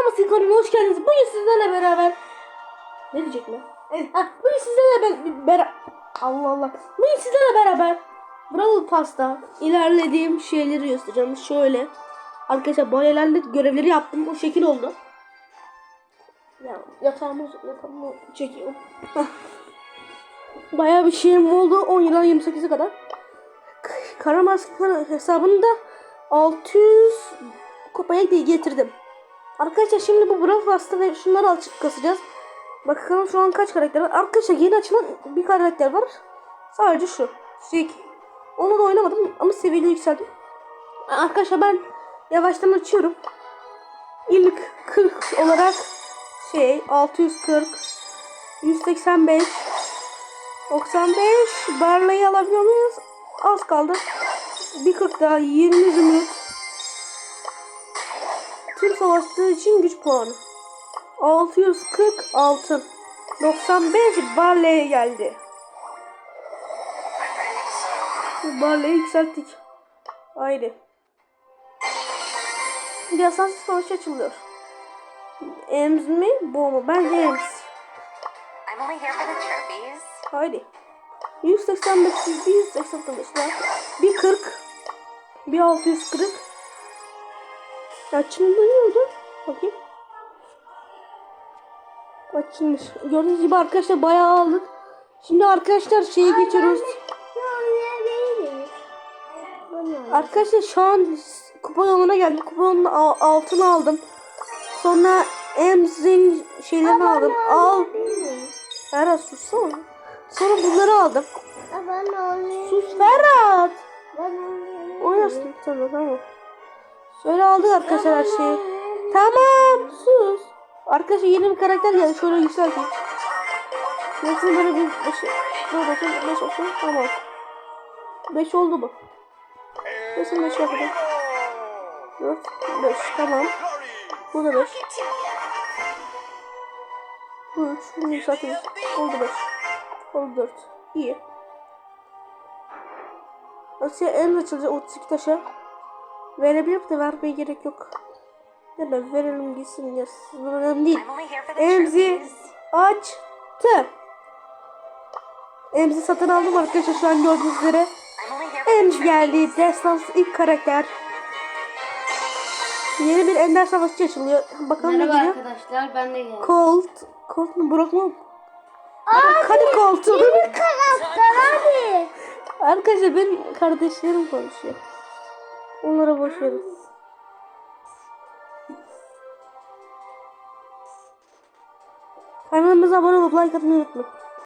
Kanaması kanalına hoş geldiniz. Bugün sizlerle beraber... Ne diyecek mi? Bugün sizlerle be- beraber... Allah Allah. Bugün sizlerle beraber... Brawl Pass'ta ilerlediğim şeyleri göstereceğim. Şöyle. Arkadaşlar ilerledik. Görevleri yaptım. O şekil oldu. Ya, yatağımı, yatağımı çekiyorum. Bayağı bir şeyim oldu. 10 yıldan 28'e kadar. Karamaskan hesabında 600 kupaya getirdim. Arkadaşlar şimdi bu Brawl Pass'ta ve şunları açık kasacağız. Bakalım şu an kaç karakter var. Arkadaşlar yeni açılan bir karakter var. Sadece şu. Sik. Onu da oynamadım ama seviyeyi yükseldim. Arkadaşlar ben yavaştan açıyorum. İlk 40 olarak şey 640 185 95 Barley'i alabiliyor muyuz? Az kaldı. Bir 40 daha 20 zümrüt. Savaştığı için güç puanı. 640 altın. 95 Barley'e geldi. Barley'i yükselttik. Haydi. Bir asansör savaşı açılıyor. Ems mi? Bu mu? Bence Ems. Haydi. 185, 185 daha. Bir 40. Bir 640. Oldu? Bakayım. Açılmış. Gördüğünüz gibi arkadaşlar bayağı aldık. Şimdi arkadaşlar şeyi geçiyoruz. Arkadaşlar şu an kupa yoluna geldim. Kupa yoluna al- altın aldım. Sonra Emz'in şeylerini aldım. Al. Ferhat sussana. Sonra bunları aldım. Sus Ferhat. Oynasın sana tamam. Şöyle aldık arkadaşlar her şeyi. Tamam sus. Arkadaşlar yeni bir karakter geldi. Şöyle yükselteyim. Nasıl böyle bir beş, dört olsun, beş olsun. Tamam. Beş oldu mu? Nasıl beş yapalım? Dört, beş. Tamam. Bu da beş. Bu üç. Bunu yükseltiriz. Oldu beş. Oldu dört. İyi. Asya en açılacak 32 taşa. Verebilirim de vermeye gerek yok. Ya da verelim gitsin ya. Önemli değil. Emzi açtı. Emzi satın aldım arkadaşlar şu an gördüğünüz üzere. I'm only here for the Emz trophies. geldi. Destans ilk karakter. Yeni bir ender savaşçı açılıyor. Bakalım ne Merhaba geliyor. arkadaşlar ben de geldim. Colt. Colt mu Brock mu? Hadi Colt'u. Karakter abi. Arkadaşlar benim kardeşlerim konuşuyor. Onlara boş verin. Kanalımıza abone olup like atmayı unutmayın.